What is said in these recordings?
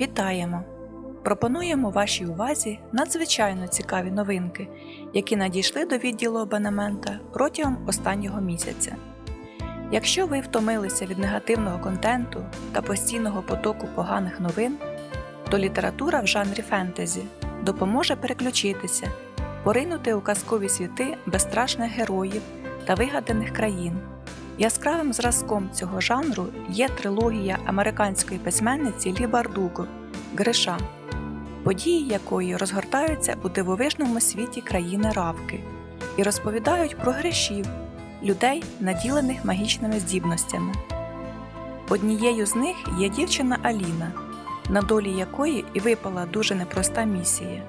Вітаємо! Пропонуємо вашій увазі надзвичайно цікаві новинки, які надійшли до відділу абонемента протягом останнього місяця. Якщо ви втомилися від негативного контенту та постійного потоку поганих новин, то література в жанрі фентезі допоможе переключитися, поринути у казкові світи безстрашних героїв та вигаданих країн. Яскравим зразком цього жанру є трилогія американської письменниці Лі Бардуго Гриша, події якої розгортаються у дивовижному світі країни Равки і розповідають про гришів, людей, наділених магічними здібностями. Однією з них є дівчина Аліна, на долі якої і випала дуже непроста місія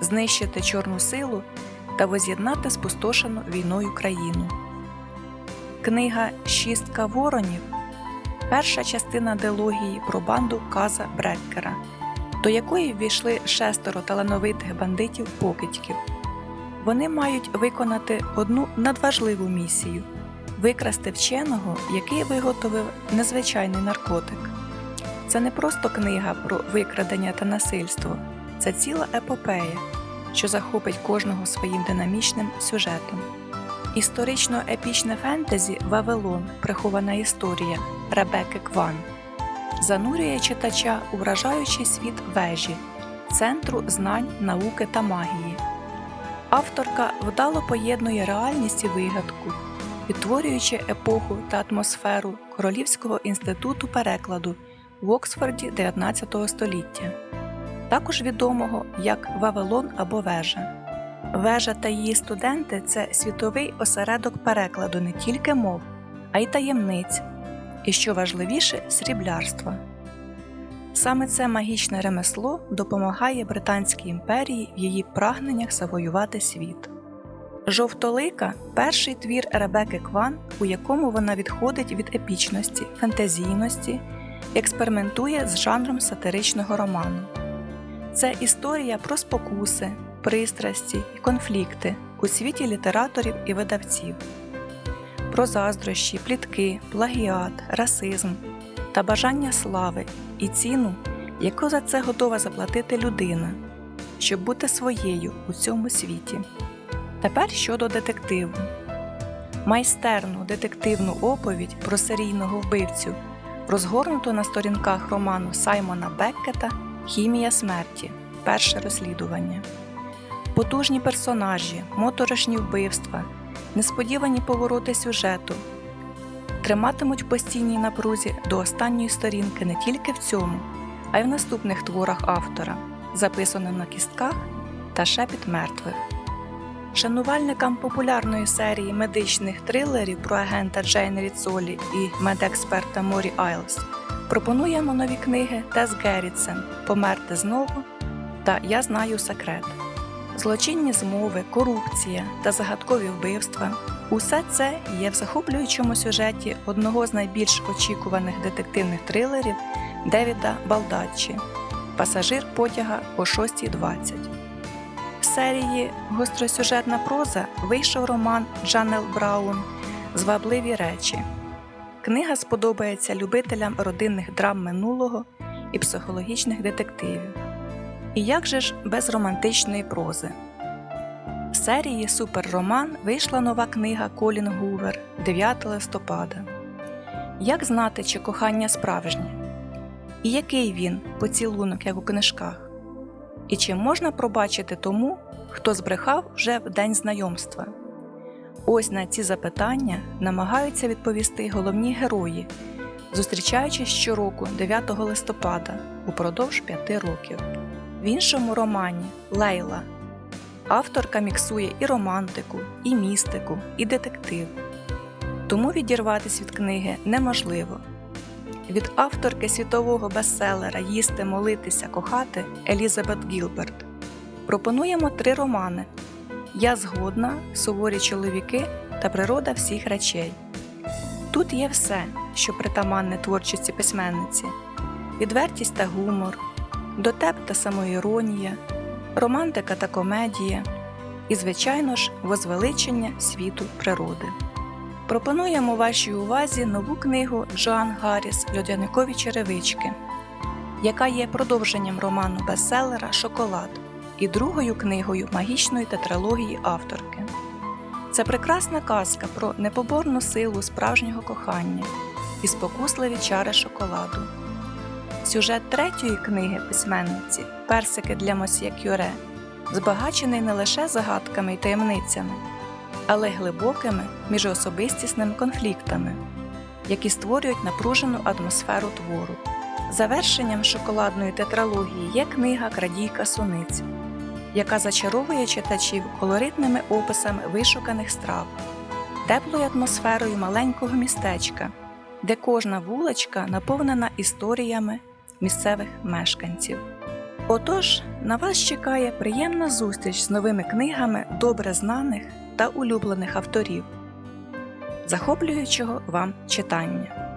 знищити чорну силу та воз'єднати спустошену війною країну. Книга Шістка воронів перша частина дилогії про банду Каза Бреккера, до якої ввійшли шестеро талановитих бандитів-покидьків. Вони мають виконати одну надважливу місію викрасти вченого, який виготовив незвичайний наркотик. Це не просто книга про викрадення та насильство, це ціла епопея, що захопить кожного своїм динамічним сюжетом. Історично-епічне фентезі Вавилон Прихована історія Ребекки Кван занурює читача у вражаючий світ вежі, центру знань, науки та магії. Авторка вдало поєднує реальність і вигадку, відтворюючи епоху та атмосферу Королівського інституту перекладу в Оксфорді 19 століття, також відомого як Вавилон або Вежа. Вежа та її студенти це світовий осередок перекладу не тільки мов, а й таємниць, і що важливіше сріблярства. Саме це магічне ремесло допомагає Британській імперії в її прагненнях завоювати світ. Жовтолика перший твір Ребеки Кван, у якому вона відходить від епічності, фантазійності, експериментує з жанром сатиричного роману. Це історія про спокуси, пристрасті і конфлікти у світі літераторів і видавців, про заздрощі, плітки, плагіат, расизм та бажання слави і ціну, яку за це готова заплатити людина, щоб бути своєю у цьому світі. Тепер щодо детективу. Майстерну детективну оповідь про серійного вбивцю розгорнуто на сторінках роману Саймона Беккета Хімія смерті. Перше розслідування. Потужні персонажі, моторошні вбивства, несподівані повороти сюжету триматимуть в постійній напрузі до останньої сторінки не тільки в цьому, а й в наступних творах автора, записаним на кістках та шепіт мертвих. Шанувальникам популярної серії медичних трилерів про агента Джейн Ріцолі і медексперта Морі Айлс пропонуємо нові книги Тес Геррітсен Померти знову та Я знаю секрет. Злочинні змови, корупція та загадкові вбивства усе це є в захоплюючому сюжеті одного з найбільш очікуваних детективних трилерів Девіда Балдаччі Пасажир потяга о 6.20. В серії Гостросюжетна проза вийшов роман Джанел Браун Звабливі речі. Книга сподобається любителям родинних драм минулого і психологічних детективів. І як же ж без романтичної прози? В серії Суперроман вийшла нова книга Колін Гувер 9 листопада. Як знати, чи кохання справжнє? І який він поцілунок, як у книжках? І чи можна пробачити тому, хто збрехав вже в день знайомства? Ось на ці запитання намагаються відповісти головні герої, зустрічаючись щороку 9 листопада упродовж п'яти років. В іншому романі Лейла авторка міксує і романтику, і містику, і детектив. Тому відірватися від книги неможливо. Від авторки світового бестселера Їсти, молитися, кохати Елізабет Гілберт пропонуємо три романи: Я згодна, суворі чоловіки та природа всіх речей. Тут є все, що притаманне творчості письменниці: відвертість та гумор, дотеп та самоіронія, романтика та комедія і, звичайно ж, возвеличення світу природи. Пропонуємо вашій увазі нову книгу Жоан Гарріс Льодяникові черевички. яка є продовженням роману бестселера Шоколад і другою книгою магічної тетралогії авторки. Це прекрасна казка про непоборну силу справжнього кохання і спокусливі чари шоколаду. Сюжет третьої книги письменниці Персики для Мосьє Кюре збагачений не лише загадками й таємницями, але й глибокими міжособистісними конфліктами, які створюють напружену атмосферу твору. Завершенням шоколадної тетралогії є книга Крадійка суниць, яка зачаровує читачів колоритними описами вишуканих страв, теплою атмосферою маленького містечка, де кожна вуличка наповнена історіями місцевих мешканців. Отож, на вас чекає приємна зустріч з новими книгами добре знаних та улюблених авторів, захоплюючого вам читання.